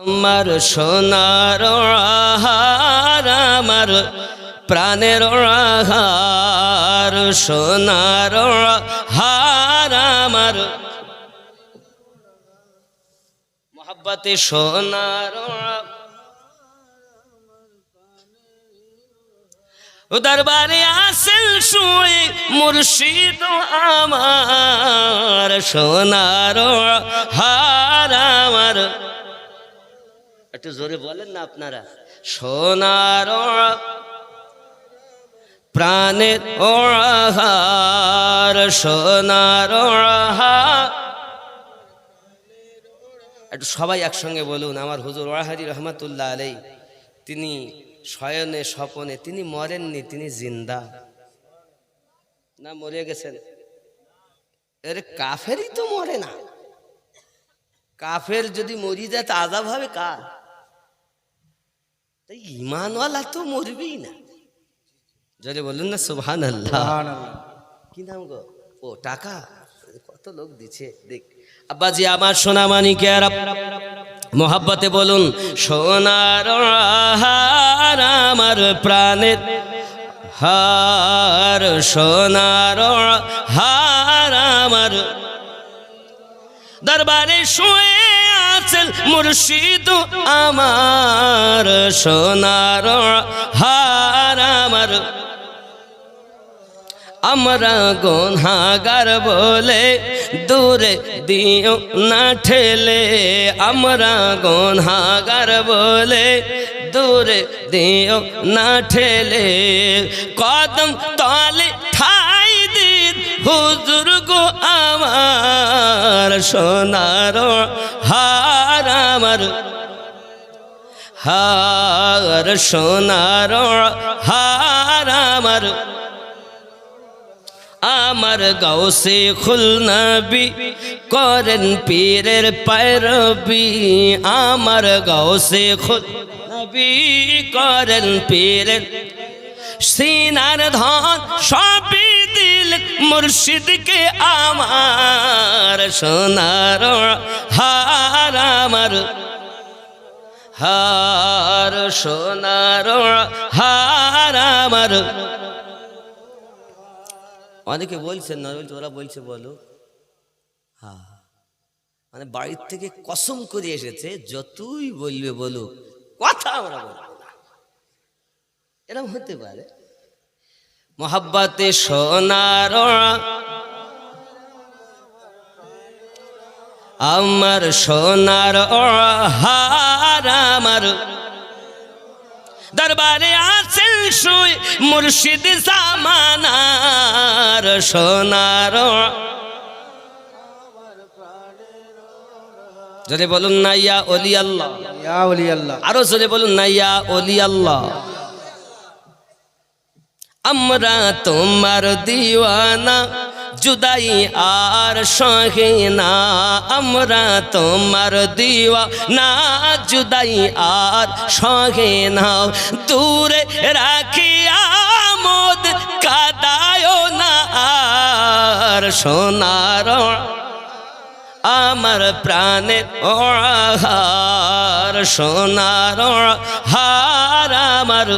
আমার সোনার আহার, আমার প্রাণের আহার, সোনার হার আমার মোহাব্বতে সোনার দরবারে আসেন শুয়ে মুর্শিদ আমার সোনার হার আমার একটু জোরে বলেন না আপনারা। সোনার প্রাণের ওড়াহার সোনার একটু সবাই একসঙ্গে বলুন, আমার হুজুর ওয়াহারি রহমতুল্লাহ আলাই তিনি শয়নে স্বপনে, তিনি মরেননি, তিনি জিন্দা। না, মরে গেছেন। এর কাফেরই তো মরে না। কাফের যদি মরি যায়, তা আজাব হবে কার? তাই ইমানওয়ালা তো মরবেই না। বলুন না সুবহান আল্লাহ কি নাম গো? ও টাকা? কত লোক দিচ্ছে দেখ। আব্বাজি আমার সোনা মানিকের মোহাব্বতে বলুন সোনার আমার প্রাণের হার সোনার হার আমার দরবারে শুয়ে আছেন মুর্শিদ আমার সোনার হার আমার। আমরা গোনাগার বলে দূরে দিও না ঠেলে। আমরা গোনাগার বলে দূরে দিও না ঠেলে। কদম তলে ঠাই দিন হুজুর গো আমার সোনার আমার। হার সোনার হার আমার। আমার গাউসে খুলনবি করেন পীরের পায়রবি। আমার গাউসে খুলনবি করেন পীরের সিনার ধন সবই দিল মুর্শিদকে আমার, সোনার হার আমার। হার, সোনার হার আমার। অনেকে বলছেন না বলছে ওরা বলছে বলো। হ্যাঁ মানে বাড়ির থেকে কসম করে এসেছে, যতই বলবে বলো কথা আমরা বলব। এরকম হতে পারে। মোহাব্বতে সোনার আমার সোনার হার আমার। দরবারে আছেন শুই মুর্শিদ সামানার সোনার যদি বলুন না ইয়া অলি আল্লাহ আরও জোরে বলুন না ইয়া অলি আল্লাহ আমরা তোমার দিওয়ানা, জুদাই আর সহে না। আমরা তোমার দিওয়া না জুদাই আর সহে না। দূরে রাখি আমোদ কাদায় না। আর সোনার আমার প্রাণের ওড়াহার সোনার হার আমার